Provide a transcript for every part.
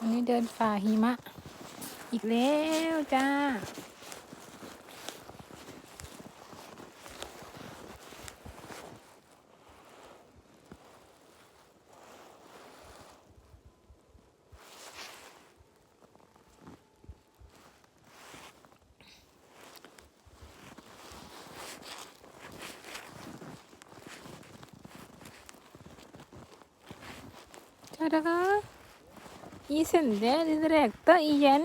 วันนี้เดินฝ่าหิมะ อีกแล้วจ้า Tara, isen det direkte igjen.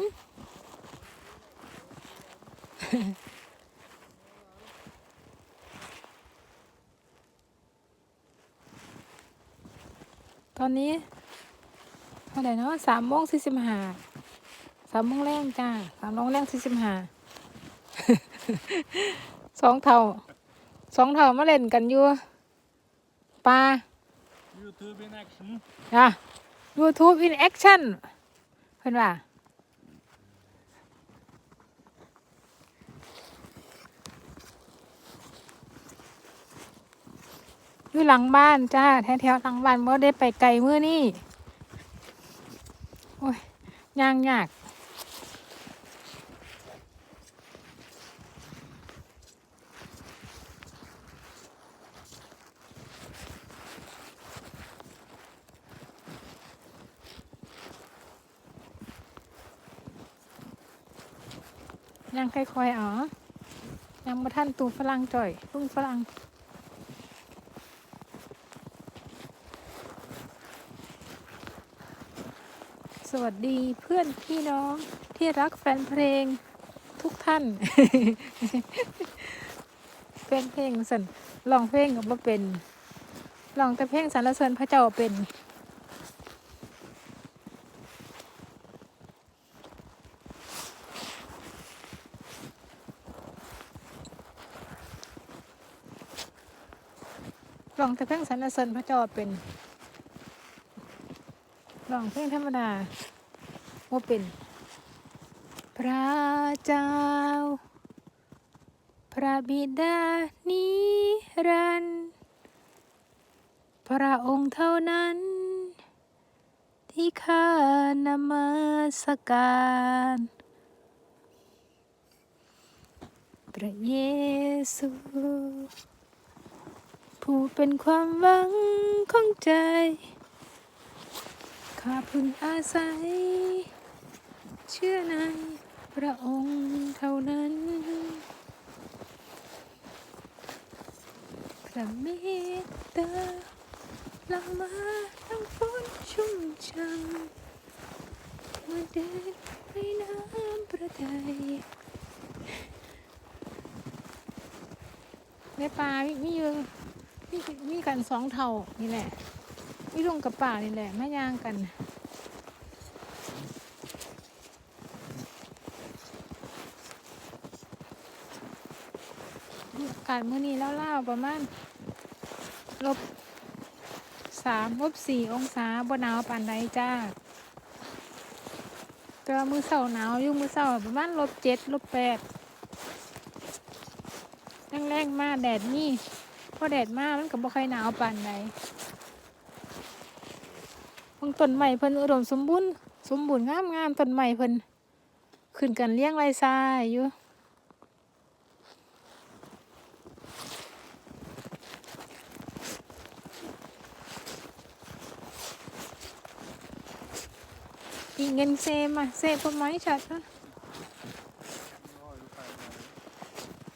ตอนนี้เท่าไหร่เนาะสามโมงสี่สิบห้าสามโมงแรงจ้าสามโมงแรงสี่สิบห้าสองเท่าสองเท่ามาเล่นกันอยู่ปลา YouTube in action. อะ YouTube in action เพื่อนว่าอยู่หลังบ้านจ้าแถวๆหลังบ้านเมื่อได้ไปไกลเมื่อนี่โอ้ยย่างยาก ย่างค่อยๆอ๋ยังมาท่านตูฝรั่งจ่อยลุงฝรั่งสวัสดีเพื่อนพี่น้องที่รักแฟนเพลงทุกท่านแฟนเพลงสันลองเพลงกับว่าเป็นลองแต่เพลงสรรเสริญพระเจ้าเป็น ลองแต่เพลงสรรเสริญพระเจ้าเป็นลองเพลงธรรมดาว่าเป็น พระเจ้า พระบิดานิรันดร์พระองค์เท่านั้น ที่ข้านมัสการพระเยซู ผู้เป็นความหวังของใจ ข้าพึงอาศัย เชื่อในพระองค์เท่านั้น พระเมตตาหลังมาทั้งฝนชุ่มช่ำมื่อเดินในน้ำประทัยในป่ามีมีอยู่ มีมีกันสองเท่านี่แหละวิลงกับป่านี่แหละแม่ย่างกันอากาศมื้อนี้เล่าๆประมาณลบสามลบสี่องศาบ่หนาวปานใดจ้าแต่ว่ามือเสาหนาวอยู่มือเสาประมาณลบเจ็ดลบแปดแรงๆมาแดดนี่ อแดดมากมันก็บ่ค่อยหนาวปานใดบางต้นใหม่เพิ่นอุดมสมบูรณ์สมบูรณ์งามงามต้นใหม่เพิ่นขึ้นกันเลี้ยงไรทรายอยู่อีเงินเซมาเซ på mig chatta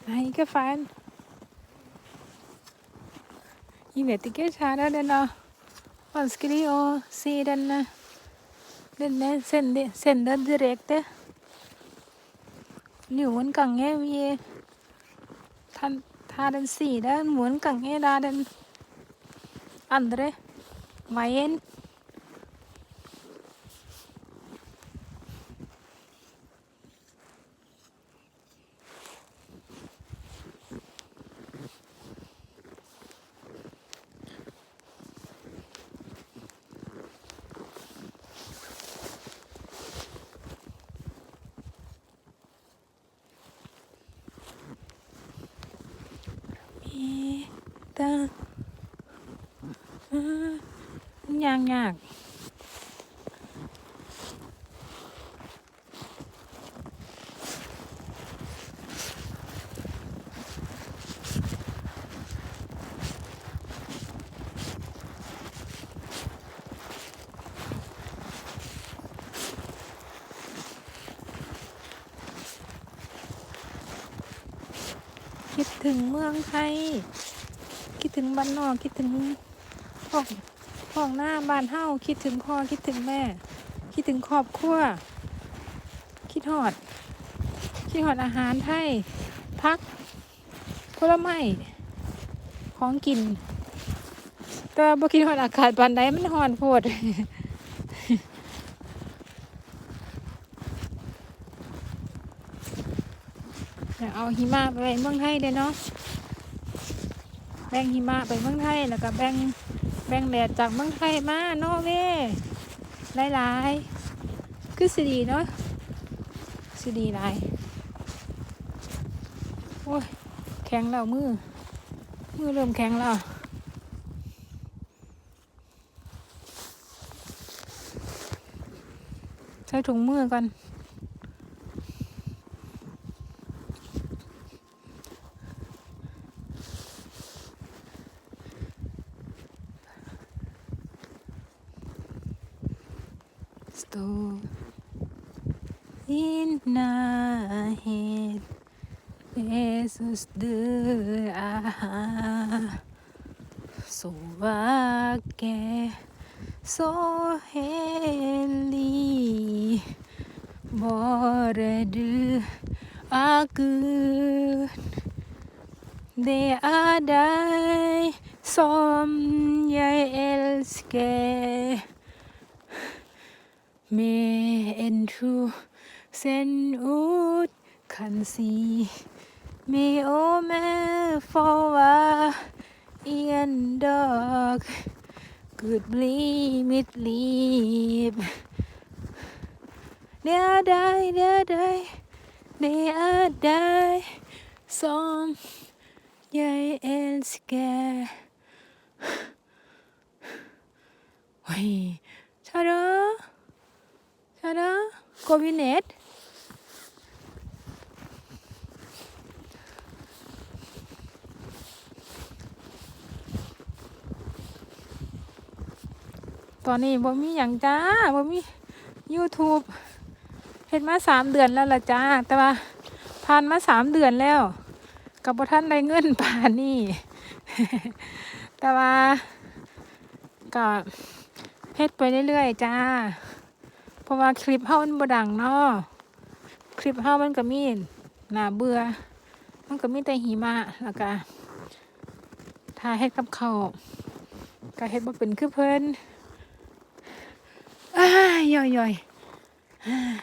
Nej, ikke fan. Jeg vet ikke, kjære, den er vanskelig å se den eh, den er sende, sende direkte. Noen ganger vi tar, tar den side, noen ganger da den andre veien. ตาอยากยากคิดถึงเมืองไทย ถึงบ้านนอกคิดถึงห้องห้องหน้าบ้านเฮ้าคิดถึงพ่อคิดถึงแม่ คิดถึงครอบครัวคิดหอดคิดหอดอาหารไทยพักผลไม้ของกิน แต่บ่คิดหอดอากาศปานใดมันหอนโพดอยากเอาหิมะไปเมืองไทยเด้เนาะ แบ่งหิมะไปเมืองไทยแล้วก็แบ่งแบ่งแดดจากเมืองไทยมานอเวหลายๆคือสิดีเนาะสิดีหลายโอ้ยแข็งแล้วมือมือเริ่มแข็งแล้วใช้ถุงมือก่อน दोस्तों innahin Jesus deraha so vake so heli boradu akun det är dig som jag älskar เมเอ็นทูเซนอูดคันซีเมโอแม่ฟอวาเอียนดอกกูดบลีมิดลีบเดียได้เดียได้เดียได้ซอมยายเอลสแกเฮ้ยชาร์ jeg elsker. Oi, ta-da! Ta-da! Går vi ned?. ตอนนี้บ่มีอย่างจ้าบ่มี YouTube เฮ็ดมาสามเดือนแล้วล่ะจ้า แต่ว่าผ่านมาสามเดือนแล้ว กับบ่ท่านได้เงินป่านนี่ แต่ว่าก็เฮ็ดไปเรื่อยๆจ้า เพราะว่าคลิปเฮามันบ่ดังเนาะคลิปเฮามันก็มีน่าเบื่อ มันก็มีแต่หิมะแล้วก็ถ้าเฮ็ดกับข้าก็เฮ็ดบ่เป็นคือเพิ่นอ้ายย่อย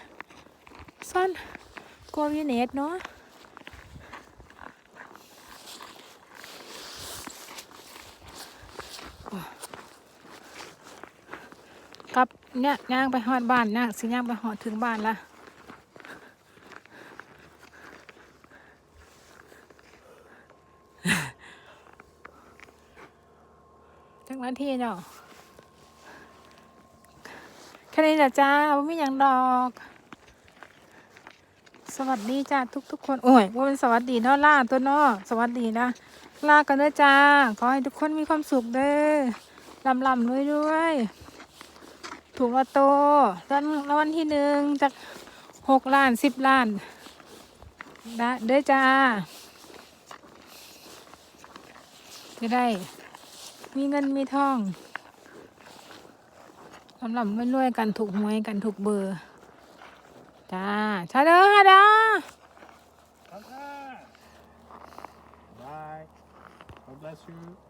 ๆซ่อนกลัววิเนตเนาะกลับ เนี่ยย่างไปฮอดบ้านนะสิย่างไปฮอดถึงบ้านละจังหวัดที่เนาะแค่นี้แหละจ้าไม่มีอย่างดอก สวัสดีจ้าทุกทุกคน โอ้ยว่าเป็นสวัสดีเนาะล่าตัวเนาะสวัสดีนะลากันเด้อจ้า ขอให้ทุกคนมีความสุขเด้อลำลำด้วยด้วย ถูกว่าโตตอนรางวัลที่หนึ่งจากหกล้านสิบล้านได้ด้อจ้า จะได้ มีเงินมีทองสำหรับไม่รวยกันถูกหวยกันถูกเบอร์ จ้าชาเด้อฮาดา Bye. God bless you.